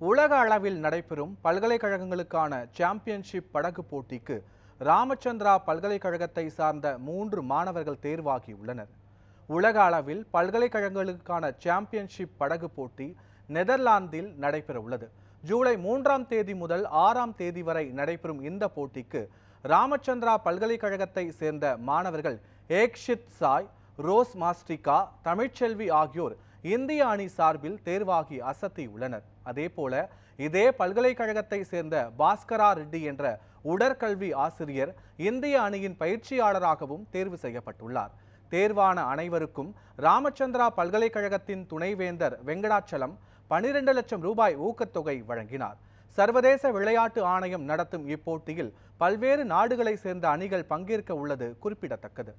உலக அளவில் நடைபெறும் பல்கலைக்கழகங்களுக்கான சாம்பியன்ஷிப் படகு போட்டிக்கு ராமச்சந்திரா பல்கலைக்கழகத்தை சார்ந்த மூன்று மாணவர்கள் தேர்வாகியுள்ளனர். உலக அளவில் பல்கலைக்கழகங்களுக்கான சாம்பியன்ஷிப் படகு போட்டி நெதர்லாந்தில் நடைபெறவுள்ளது. ஜூலை மூன்றாம் தேதி முதல் ஆறாம் தேதி வரை நடைபெறும் இந்த போட்டிக்கு ராமச்சந்திரா பல்கலைக்கழகத்தை சேர்ந்த மாணவர்கள் ஏக்ஷித் சாய் ரோஸ் மாஸ்டிகா தமிழ்ச்செல்வி ஆகியோர் இந்திய அணி சார்பில் தேர்வாகி அசத்தியுள்ளனர் அதேபோல இதே பல்கலைக்கழகத்தை சேர்ந்த பாஸ்கரா ரெட்டி என்ற உடற்கல்வி ஆசிரியர் இந்திய அணியின் பயிற்சியாளராகவும் தேர்வு செய்யப்பட்டுள்ளார். தேர்வான அனைவருக்கும் ராமச்சந்திரா பல்கலைக்கழகத்தின் துணைவேந்தர் வெங்கடாச்சலம் பனிரெண்டு லட்சம் ரூபாய் ஊக்கத்தொகை வழங்கினார். சர்வதேச விளையாட்டு ஆணையம் நடத்தும் இப்போட்டியில் பல்வேறு நாடுகளை சேர்ந்த அணிகள் பங்கேற்க உள்ளது குறிப்பிடத்தக்கது.